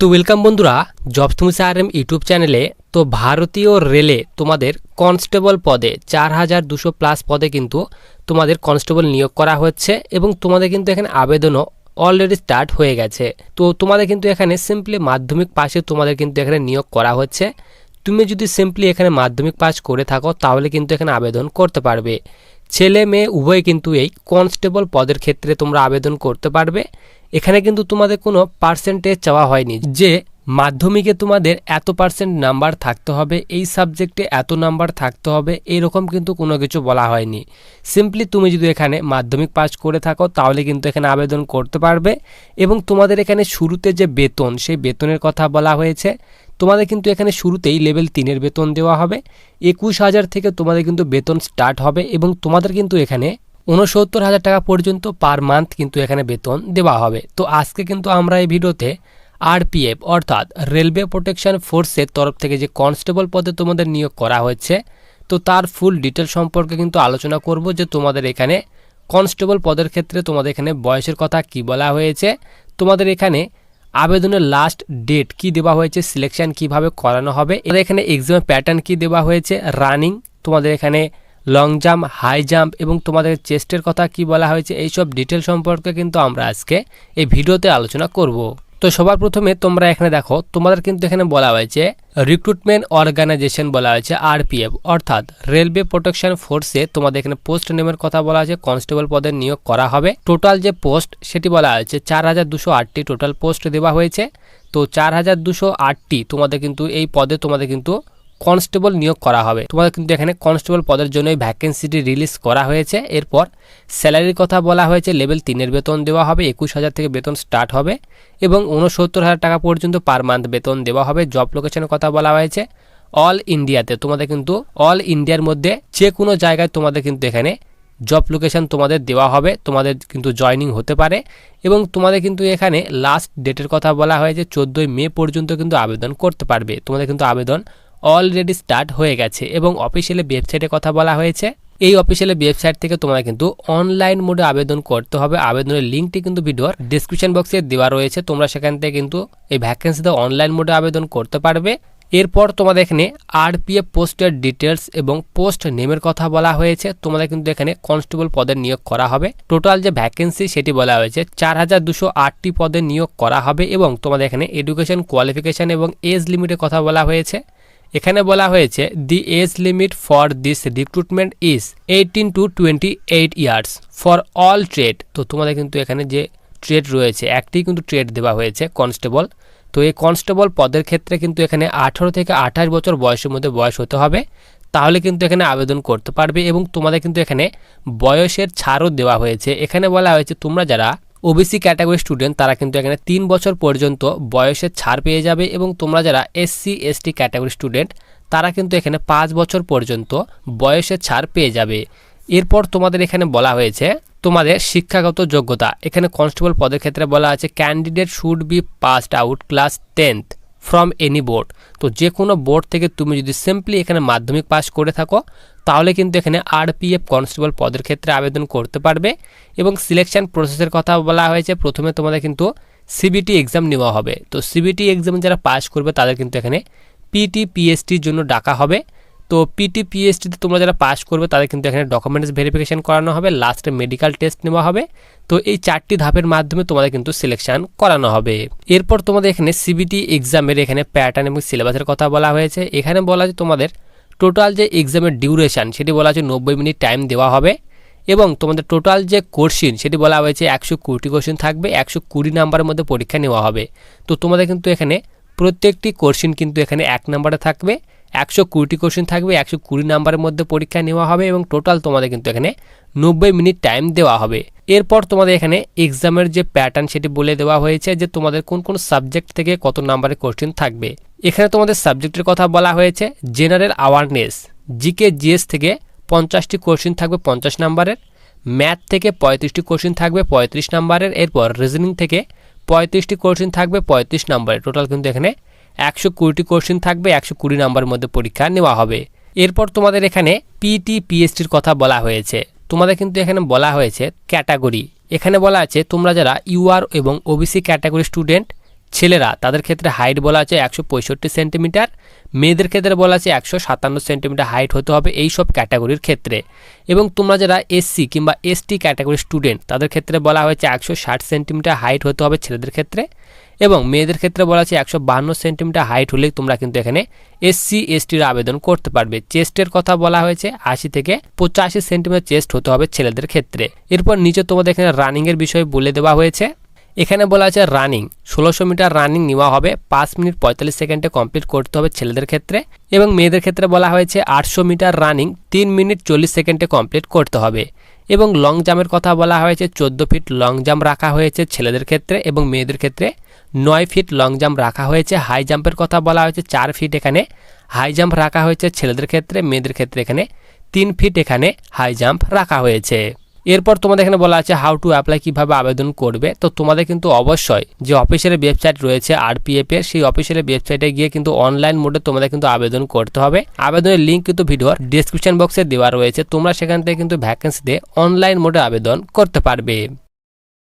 তো ওয়েলকাম বন্ধুরা জব তুমি আর এম ইউটিউব চ্যানেলে তো ভারতীয় রেলে তোমাদের কনস্টেবল পদে চার হাজার দুশো প্লাস পদে কিন্তু তোমাদের কনস্টেবল নিয়োগ করা হচ্ছে এবং তোমাদের কিন্তু এখানে আবেদনও অলরেডি স্টার্ট হয়ে গেছে। তো তোমাদের কিন্তু এখানে সিম্পলি মাধ্যমিক পাশে তোমাদের কিন্তু এখানে নিয়োগ করা হচ্ছে। তুমি যদি সিম্পলি এখানে মাধ্যমিক পাস করে থাকো, তাহলে কিন্তু এখানে আবেদন করতে পারবে। ছেলে মেয়ে উভয় কিন্তু এই কনস্টেবল পদের ক্ষেত্রে তোমরা আবেদন করতে পারবে। এখানে কিন্তু তোমাদের কোনো পার্সেন্টেজ চাওয়া হয়নি। যে মাধ্যমিকে তোমাদের এত পার্সেন্ট নাম্বার থাকতে হবে, এই সাবজেক্টে এত নাম্বার থাকতে হবে, এরকম কিন্তু কোনো কিছু বলা হয়নি। সিম্পলি তুমি যদি এখানে মাধ্যমিক পাস করে থাকো, তাহলে কিন্তু এখানে আবেদন করতে পারবে এবং তোমাদের এখানে শুরুতে যে বেতন, সেই বেতনের কথা বলা হয়েছে। তোমাদের কিন্তু এখানে শুরুতেই লেভেল তিনের বেতন দেওয়া হবে। একুশ হাজার থেকে তোমাদের কিন্তু বেতন স্টার্ট হবে এবং তোমাদের কিন্তু এখানে উনসত্তর হাজার টাকা পর্যন্ত পার মান্থ কিন্তু এখানে বেতন দেওয়া হবে। তো আজকে কিন্তু আমরা এই ভিডিওতে আরপিএফ অর্থাৎ রেলওয়ে প্রোটেকশন ফোর্সের তরফ থেকে যে কনস্টেবল পদে তোমাদের নিয়োগ করা হয়েছে, তো তার ফুল ডিটেল সম্পর্কে কিন্তু আলোচনা করব যে তোমাদের এখানে কনস্টেবল পদের ক্ষেত্রে তোমাদের এখানে বয়সের কথা কি বলা হয়েছে, তোমাদের এখানে আবেদনের লাস্ট ডেট কি দেওয়া হয়েছে সিলেকশন কীভাবে করানো হবে এর এখানে এক্সামের প্যাটার্ন কি দেওয়া হয়েছে রানিং তোমাদের এখানে লং জাম্প হাই জাম্প এবং তোমাদের চেস্টের কথা কি বলা হয়েছে, এইসব ডিটেল সম্পর্কে কিন্তু আমরা আজকে এই ভিডিওতে আলোচনা করব। তো সবার প্রথমে তোমরা এখানে দেখো, তোমাদের কিন্তু এখানে বলা হয়েছে রিক্রুটমেন্ট অর্গানাইজেশন বলা হয়েছে আরপিএফ অর্থাৎ রেলওয়ে প্রোটেকশন ফোর্সে তোমাদের এখানে পোস্ট নেমের কথা বলা হয়েছে কনস্টেবল পদের নিয়োগ করা হবে। টোটাল যে পোস্ট সেটি বলা হয়েছে চার হাজার দুশো আটটি টোটাল পোস্ট দেওয়া হয়েছে। তো চার হাজার দুশো আটটি তোমাদের কিন্তু, এই পদে তোমাদের কিন্তু কনস্টেবল নিয়োগ করা হবে। তোমাদের কিন্তু এখানে কনস্টেবল পদের জন্য ভ্যাকেন্সিটি রিলিজ করা হয়েছে। এরপর স্যালারির কথা বলা হয়েছে লেভেল তিনের বেতন দেওয়া হবে, একুশ হাজার থেকে বেতন স্টার্ট হবে এবং উনসত্তর হাজার টাকা পর্যন্ত পার মান্থ বেতন দেওয়া হবে। জব লোকেশনের কথা বলা হয়েছে অল ইন্ডিয়াতে তোমাদের কিন্তু অল ইন্ডিয়ার মধ্যে যে কোনো জায়গায় তোমাদের কিন্তু এখানে জব লোকেশন তোমাদের দেওয়া হবে। তোমাদের কিন্তু জয়নিং হতে পারে এবং তোমাদের কিন্তু এখানে লাস্ট ডেটের কথা বলা হয়েছে, চোদ্দোই মে পর্যন্ত কিন্তু আবেদন করতে পারবে। তোমাদের কিন্তু আবেদন অলরেডি স্টার্ট হয়ে গেছে এবং অফিসিয়ালি ওয়েবসাইটে কথা বলা হয়েছে। এই অফিসিয়ালি ওয়েবসাইট থেকে তোমরা কিন্তু অনলাইন মোডে আবেদন করতে হবে। আবেদনের লিঙ্কটি কিন্তু ভিডিওর ডিসক্রিপশন বক্সে দেওয়া রয়েছে। তোমরা সেখান থেকে কিন্তু এই ভ্যাকেন্সিতে অনলাইন মোডে আবেদন করতে পারবে। এরপর তোমাদের এখানে আরপিএফ পোস্টের ডিটেলস এবং পোস্ট নেমের কথা বলা হয়েছে। তোমাদের কিন্তু এখানে কনস্টেবল পদের নিয়োগ করা হবে। টোটাল যে ভ্যাকেন্সি সেটি বলা হয়েছে, চার হাজার দুশো আটটি পদে নিয়োগ করা হবে এবং তোমাদের এখানে এডুকেশন কোয়ালিফিকেশন এবং এজ লিমিটের কথা বলা হয়েছে। এখানে বলা হয়েছে the age limit for this recruitment is eighteen to twenty eight years for all trade তো তোমাদের কিন্তু এখানে যে ট্রেড রয়েছে, একটি কিন্তু ট্রেড দেওয়া হয়েছে কনস্টেবল তো এই কনস্টেবল পদের ক্ষেত্রে কিন্তু এখানে আঠারো থেকে আঠাশ বছর বয়সের মধ্যে বয়স হতে হবে। তাহলে কিন্তু এখানে আবেদন করতে পারবে এবং তোমাদের কিন্তু এখানে বয়সের ছাড়ও দেওয়া হয়েছে। এখানে বলা হয়েছে, তোমরা যারা ওবিসি ক্যাটাগরি স্টুডেন্ট তারা কিন্তু এখানে তিন বছর পর্যন্ত বয়সের ছাড় পেয়ে যাবে এবং তোমরা যারা এসসি এসটি ক্যাটাগরি স্টুডেন্ট তারা কিন্তু এখানে পাঁচ বছর পর্যন্ত বয়সের ছাড় পেয়ে যাবে। এরপর তোমাদের এখানে বলা হয়েছে তোমাদের শিক্ষাগত যোগ্যতা। এখানে কনস্টেবল পদের ক্ষেত্রে বলা আছে candidate should be passed out class tenth from any board তো যে কোনো বোর্ড থেকে তুমি যদি সিম্পলি এখানে মাধ্যমিক পাস করে থাকো, তাহলে কিন্তু এখানে আরপিএফ কনস্টেবল পদের ক্ষেত্রে আবেদন করতে পারবে এবং সিলেকশন প্রসেসের কথা বলা হয়েছে। প্রথমে তোমাদের কিন্তু সিবিটি এক্সাম নেওয়া হবে। তো সিবিটি এক্সাম যারা পাস করবে, তাদের কিন্তু এখানে পিটি পিএসটির জন্য ডাকা হবে। তো পিটি তোমরা যারা পাস করবে, তাদের কিন্তু এখানে ডকুমেন্টস ভেরিফিকেশন করানো হবে লাস্টে মেডিকেল টেস্ট নেওয়া হবে। তো এই চারটি ধাপের মাধ্যমে তোমাদের কিন্তু সিলেকশন করানো হবে। এরপর তোমাদের এখানে সিবিটি এক্সামের এখানে প্যাটার্ন এবং সিলেবাসের কথা বলা হয়েছে। এখানে বলা আছে তোমাদের টোটাল যে এক্সামের ডিউরেশান সেটি বলা আছে নব্বই মিনিট টাইম দেওয়া হবে এবং তোমাদের টোটাল যে কোর্সিন সেটি বলা হয়েছে একশো কুড়িটি কোশ্চিন থাকবে, একশো কুড়ি নাম্বারের মধ্যে পরীক্ষা নেওয়া হবে। তো তোমাদের কিন্তু এখানে প্রত্যেকটি কোশ্চিন কিন্তু এখানে এক নাম্বারে থাকবে। একশো কুড়িটি কোশ্চেন থাকবে, একশো কুড়ি নাম্বারের মধ্যে পরীক্ষা নেওয়া হবে এবং টোটাল তোমাদের কিন্তু এখানে নব্বই মিনিট টাইম দেওয়া হবে। এরপর তোমাদের এখানে এক্সামের যে প্যাটার্ন সেটি বলে দেওয়া হয়েছে যে তোমাদের কোন কোন সাবজেক্ট থেকে কত নাম্বারের কোশ্চেন থাকবে। এখানে তোমাদের সাবজেক্টের কথা বলা হয়েছে জেনারেল অ্যাওয়ারনেস জিকে জিএস থেকে পঞ্চাশটি কোশ্চেন থাকবে পঞ্চাশ নাম্বারের ম্যাথ থেকে পঁয়ত্রিশটি কোশ্চেন থাকবে পঁয়ত্রিশ নাম্বারের এরপর রিজনিং থেকে পঁয়ত্রিশটি কোশ্চেন থাকবে পঁয়ত্রিশ নাম্বারের টোটাল কিন্তু এখানে একশো কুড়িটি কোশ্চেন থাকবে, একশো কুড়ি নম্বরের মধ্যে পরীক্ষা নেওয়া হবে। এরপর তোমাদের এখানে পিটি পিএসটির কথা বলা হয়েছে। তোমাদের কিন্তু এখানে বলা হয়েছে ক্যাটাগরি এখানে বলা আছে তোমরা যারা ইউআর এবং ওবিসি ক্যাটাগরি স্টুডেন্ট ছেলেরা, তাদের ক্ষেত্রে হাইট বলা আছে একশো পঁয়ষট্টি সেন্টিমিটার মেয়েদের ক্ষেত্রে বলা আছে একশো সাতান্ন সেন্টিমিটার হাইট হতে হবে এই সব ক্যাটাগরির ক্ষেত্রে। এবং তোমরা যারা এসসি কিংবা এসটি ক্যাটাগরির স্টুডেন্ট তাদের ক্ষেত্রে বলা হয়েছে একশো ষাট সেন্টিমিটার হাইট হতে হবে ছেলেদের ক্ষেত্রে। এবং মেয়েদের ক্ষেত্রে বলা আছে একশো বান্ন সেন্টিমিটার হাইট হলেই তোমরা কিন্তু এখানে এসসি এসটির আবেদন করতে পারবে। চেস্টের কথা বলা হয়েছে আশি থেকে পঁচাশি সেন্টিমিটার চেস্ট হতে হবে ছেলেদের ক্ষেত্রে। এরপর নিচে তোমাদের এখানে রানিংয়ের বিষয়ে বলে দেওয়া হয়েছে। এখানে বলা আছে রানিং ষোলোশো মিটার রানিং নেওয়া হবে, পাঁচ মিনিট পঁয়তাল্লিশ সেকেন্ডে কমপ্লিট করতে হবে ছেলেদের ক্ষেত্রে এবং মেয়েদের ক্ষেত্রে বলা হয়েছে আটশো মিটার রানিং তিন মিনিট চল্লিশ সেকেন্ডে কমপ্লিট করতে হবে এবং লং জাম্পের কথা বলা হয়েছে, চোদ্দ ফিট লং জাম্প রাখা হয়েছে ছেলেদের ক্ষেত্রে এবং মেয়েদের ক্ষেত্রে নয় ফিট লং জাম্প রাখা হয়েছে হাই জাম্পের কথা বলা হয়েছে, চার ফিট এখানে হাই জাম্প রাখা হয়েছে ছেলেদের ক্ষেত্রে, মেয়েদের ক্ষেত্রে এখানে তিন ফিট এখানে হাই জাম্প রাখা হয়েছে। এরপর তোমাদের এখানে বলা আছে হাউ টু অ্যাপ্লাই কীভাবে আবেদন করবে। তো তোমাদের কিন্তু অবশ্যই যে অফিসের ওয়েবসাইট রয়েছে আরপিএফ এর, সেই অফিসের ওয়েবসাইটে গিয়ে কিন্তু অনলাইন মোডে তোমাদের কিন্তু আবেদন করতে হবে। আবেদনের লিঙ্ক কিন্তু ভিডিওর ডিসক্রিপশন বক্সে দেওয়া রয়েছে। তোমরা সেখান থেকে কিন্তু ভ্যাকেন্সি ভ্যাকেন্সিতে অনলাইন মোডে আবেদন করতে পারবে।